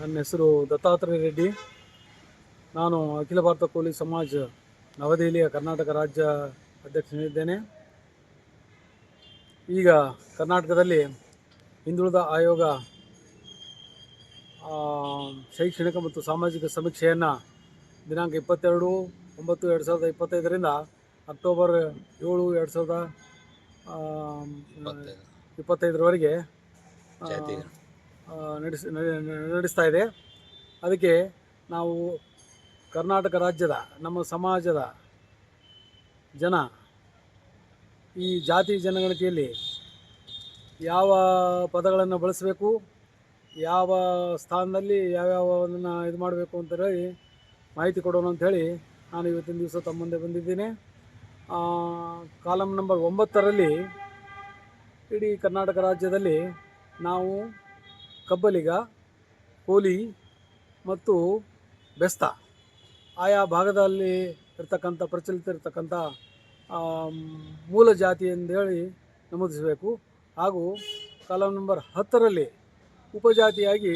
ನನ್ನ ಹೆಸರು ದತ್ತಾತ್ರೇಯ ರೆಡ್ಡಿ. ನಾನು ಅಖಿಲ ಭಾರತ ಕೋಲಿ ಸಮಾಜ ನವದೆಹಲಿಯ ಕರ್ನಾಟಕ ರಾಜ್ಯ ಅಧ್ಯಕ್ಷನಿದ್ದೇನೆ. ಈಗ ಕರ್ನಾಟಕದಲ್ಲಿ ಹಿಂದುಳಿದ ಆಯೋಗ ಶೈಕ್ಷಣಿಕ ಮತ್ತು ಸಾಮಾಜಿಕ ಸಮೀಕ್ಷೆಯನ್ನು ದಿನಾಂಕ ಇಪ್ಪತ್ತೆರಡು ಒಂಬತ್ತು ಎರಡು ಸಾವಿರದ ಇಪ್ಪತ್ತೈದರಿಂದ ಅಕ್ಟೋಬರ್ ಏಳು ಎರಡು ಸಾವಿರದ ಇಪ್ಪತ್ತೈದರವರೆಗೆ ನಡೆಸಿ ನಡೆ- ನಡೆಸ್ತಾ ಇದೆ. ಅದಕ್ಕೆ ನಾವು ಕರ್ನಾಟಕ ರಾಜ್ಯದ, ನಮ್ಮ ಸಮಾಜದ ಜನ ಈ ಜಾತಿ ಜನಗಣತಿಯಲ್ಲಿ ಯಾವ ಪದಗಳನ್ನು ಬಳಸಬೇಕು, ಯಾವ ಸ್ಥಾನದಲ್ಲಿ ಯಾವ್ಯಾವನ್ನ ಇದು ಮಾಡಬೇಕು ಅಂತ ಹೇಳಿ ಮಾಹಿತಿ ಕೊಡೋಣ ಅಂಥೇಳಿ ನಾನು ಇವತ್ತಿನ ದಿವಸ ತಮ್ಮ ಮುಂದೆ ಬಂದಿದ್ದೀನಿ. ಕಾಲಮ್ ನಂಬರ್ ಒಂಬತ್ತರಲ್ಲಿ ಇಡೀ ಕರ್ನಾಟಕ ರಾಜ್ಯದಲ್ಲಿ ನಾವು ಕಬ್ಬಲಿಗ ಕೋಲಿ ಮತ್ತು ಬೆಸ್ತ. ಆಯಾ ಭಾಗದಲ್ಲಿ ಇರ್ತಕ್ಕಂಥ ಪ್ರಚಲಿತ ಇರತಕ್ಕಂಥ ಮೂಲ ಜಾತಿ ಎಂದೇಳಿ ನಮೂದಿಸಬೇಕು. ಹಾಗೂ ಕಾಲಂ ನಂಬರ್ ಹತ್ತರಲ್ಲಿ ಉಪಜಾತಿಯಾಗಿ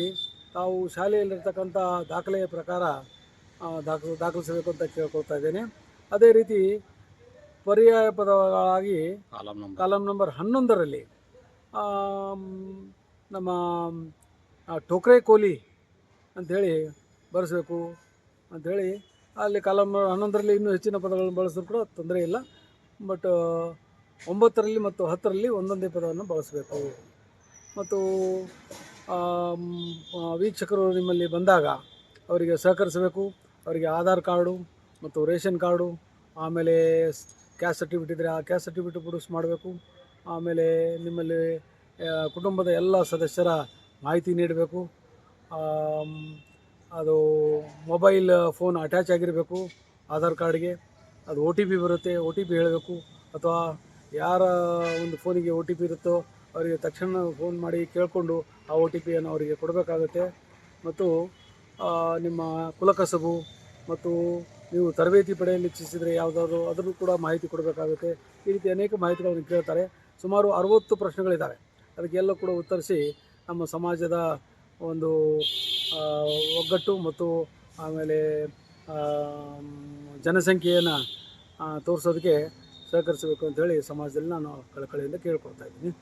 ತಾವು ಶಾಲೆಯಲ್ಲಿರ್ತಕ್ಕಂಥ ದಾಖಲೆಯ ಪ್ರಕಾರ ದಾಖಲು ದಾಖಲಿಸಬೇಕು ಅಂತ ಕೇಳ್ಕೊಳ್ತಾ ಇದ್ದೇನೆ. ಅದೇ ರೀತಿ ಪರ್ಯಾಯ ಪದಗಳಾಗಿ ಕಾಲಂ ನಂಬರ್ ಹನ್ನೊಂದರಲ್ಲಿ ನಮ್ಮ ಟೋಕ್ರೆ ಕೋಲಿ ಅಂಥೇಳಿ ಬರೆಸಬೇಕು ಅಂಥೇಳಿ ಅಲ್ಲಿ ಕಾಲಮ್ ಹನ್ನೊಂದರಲ್ಲಿ ಇನ್ನೂ ಹೆಚ್ಚಿನ ಪದಗಳನ್ನು ಬಳಸಿದ್ರು ಕೂಡ ತೊಂದರೆ ಇಲ್ಲ. ಬಟ್ ಒಂಬತ್ತರಲ್ಲಿ ಮತ್ತು ಹತ್ತರಲ್ಲಿ ಒಂದೊಂದೇ ಪದವನ್ನು ಬಳಸಬೇಕು. ಮತ್ತು ಆ, ವೀಕ್ಷಕರು ನಿಮ್ಮಲ್ಲಿ ಬಂದಾಗ ಅವರಿಗೆ ಸಹಕರಿಸಬೇಕು. ಅವರಿಗೆ ಆಧಾರ್ ಕಾರ್ಡು ಮತ್ತು ರೇಷನ್ ಕಾರ್ಡು ಆಮೇಲೆ ಕ್ಯಾಸ್ಟ್ ಸರ್ಟಿಫಿಕೇಟ್ ಇದ್ದರೆ ಆ ಕ್ಯಾಸ್ಟ್ ಸರ್ಟಿಫಿಕೇಟ್ ಪ್ರೊಡ್ಯೂಸ್ ಮಾಡಬೇಕು. ಆಮೇಲೆ ನಿಮ್ಮಲ್ಲಿ ಕುಟುಂಬದ ಎಲ್ಲ ಸದಸ್ಯರ ಮಾಹಿತಿ ನೀಡಬೇಕು. ಅದು ಮೊಬೈಲ್ ಫೋನ್ ಅಟ್ಯಾಚ್ ಆಗಿರಬೇಕು, ಆಧಾರ್ ಕಾರ್ಡ್ಗೆ. ಅದು ಒ ಟಿ ಪಿ ಬರುತ್ತೆ ಒ ಟಿ ಪಿ ಹೇಳಬೇಕು. ಅಥವಾ ಯಾರ ಒಂದು ಫೋನಿಗೆ ಒ ಟಿ ಪಿ ಇರುತ್ತೋ ಅವರಿಗೆ ತಕ್ಷಣ ಫೋನ್ ಮಾಡಿ ಕೇಳಿಕೊಂಡು ಆ ಒ ಟಿ ಪಿಯನ್ನು ಅವರಿಗೆ ಕೊಡಬೇಕಾಗುತ್ತೆ. ಮತ್ತು ನಿಮ್ಮ ಕುಲಕಸಬು ಮತ್ತು ನೀವು ತರಬೇತಿ ಪಡೆಯಲು ಇಚ್ಛಿಸಿದರೆ ಯಾವುದಾದ್ರು ಅದನ್ನು ಕೂಡ ಮಾಹಿತಿ ಕೊಡಬೇಕಾಗುತ್ತೆ. ಈ ರೀತಿ ಅನೇಕ ಮಾಹಿತಿಗಳನ್ನು ಕೇಳ್ತಾರೆ. ಸುಮಾರು ಅರವತ್ತು ಪ್ರಶ್ನೆಗಳಿದ್ದಾವೆ ಅದಕ್ಕೆಲ್ಲ ಕೂಡ ಉತ್ತರಿಸಿ ನಮ್ಮ ಸಮಾಜದ ಒಂದು ಒಗ್ಗಟ್ಟು ಮತ್ತು ಆಮೇಲೆ ಜನಸಂಖ್ಯೆಯನ್ನು ತೋರಿಸೋದಕ್ಕೆ ಸಹಕರಿಸಬೇಕು ಅಂತೇಳಿ ಸಮಾಜದಲ್ಲಿ ನಾನು ಕಳಕಳಿಯಿಂದ ಕೇಳ್ಕೊಳ್ತಾ ಇದ್ದೀನಿ.